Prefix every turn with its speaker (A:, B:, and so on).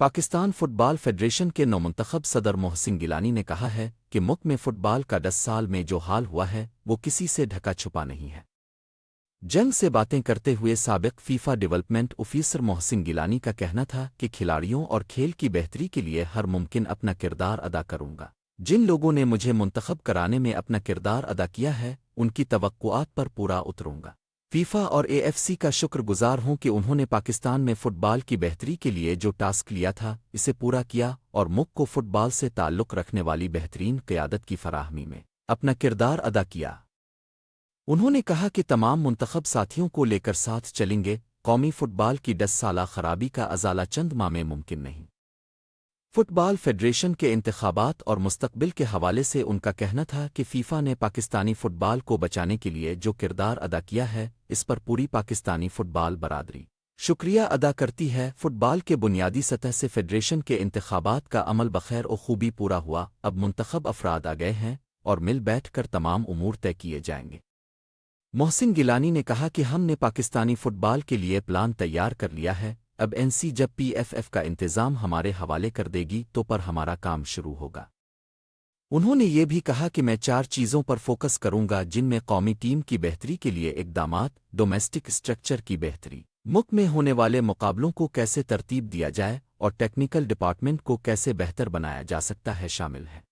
A: Pakistan fit بال federation کے نومنتخب صدر محسن گیلانی نے کہا ہے کہ ملک میں فٹ بال کا دس سال میں جو حال ہوا ہے، وہ کسی سے ڈھکا چھپا نہیں ہے۔ جنگ سے باتیں کرتے ہوئے سابق FIFA development officer Mohsin Gilani کا کہنا تھا کہ کھلاڑیوں اور کھیل کی بہتری کے لیے ہر ممکن اپنا کردار ادا کروں گا۔ جن لوگوں نے مجھے منتخب کرانے میں اپنا کردار ادا کیا ہے، ان کی توقعات پر پورا اتروں گا۔ فیفا اور اے ایف سی کا شکر گزار ہوں کہ انہوں نے پاکستان میں فٹ بال کی بہتری کے لیے جو ٹاسک لیا تھا، اسے پورا کیا اور مک کو فٹ بال سے تعلق رکھنے والی بہترین قیادت کی فراہمی میں اپنا کردار ادا کیا۔ انہوں نے کہا کہ تمام منتخب ساتھیوں کو لے کر ساتھ چلیں گے، قومی فٹ بال کی دس سالہ خرابی کا ازالہ چند ماہ میں ممکن نہیں۔ فٹ بال فیڈریشن کے انتخابات اور مستقبل کے حوالے سے ان کا کہنا تھا کہ فیفا نے پاکستانی فٹ بال کو بچانے کے لیے جو کردار ادا کیا ہے اس پر پوری پاکستانی فٹ بال برادری۔ شکریہ ادا کرتی ہے فٹ بال کے بنیادی سطح سے فیڈریشن کے انتخابات کا عمل بخیر و خوبی پورا ہوا۔ اب منتخب افراد آ گئے ہیں اور مل بیٹھ کر تمام امور طے کیے جائیں گے۔ محسن گیلانی نے کہا کہ ہم نے پاکستانی فٹ بال کے لیے پلان تیار کر لیا ہے۔ اب این سی جب پی ایف ایف کا انتظام ہمارے حوالے کر دے گی تو پر ہمارا کام شروع ہوگا۔ انہوں نے یہ بھی کہا کہ میں چار چیزوں پر فوکس کروں گا جن میں قومی ٹیم کی بہتری کے لیے اقدامات ڈومیسٹک اسٹرکچر کی بہتری، ملک میں ہونے والے مقابلوں کو کیسے ترتیب دیا جائے اور ٹیکنیکل ڈپارٹمنٹ کو کیسے بہتر بنایا جا سکتا ہے شامل ہے۔